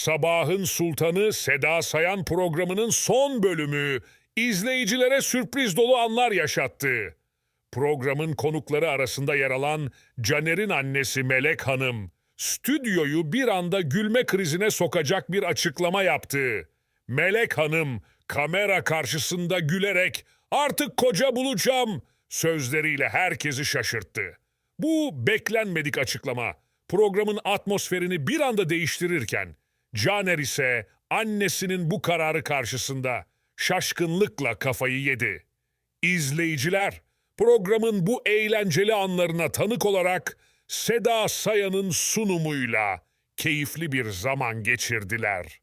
Sabahın Sultanı Seda Sayan programının son bölümü izleyicilere sürpriz dolu anlar yaşattı. Programın konukları arasında yer alan Caner'in annesi Melek Hanım, stüdyoyu bir anda gülme krizine sokacak bir açıklama yaptı. Melek Hanım kamera karşısında gülerek artık koca bulacağım sözleriyle herkesi şaşırttı. Bu beklenmedik açıklama programın atmosferini bir anda değiştirirken Caner ise annesinin bu kararı karşısında şaşkınlıkla kafayı yedi. İzleyiciler programın bu eğlenceli anlarına tanık olarak Seda Sayan'ın sunumuyla keyifli bir zaman geçirdiler.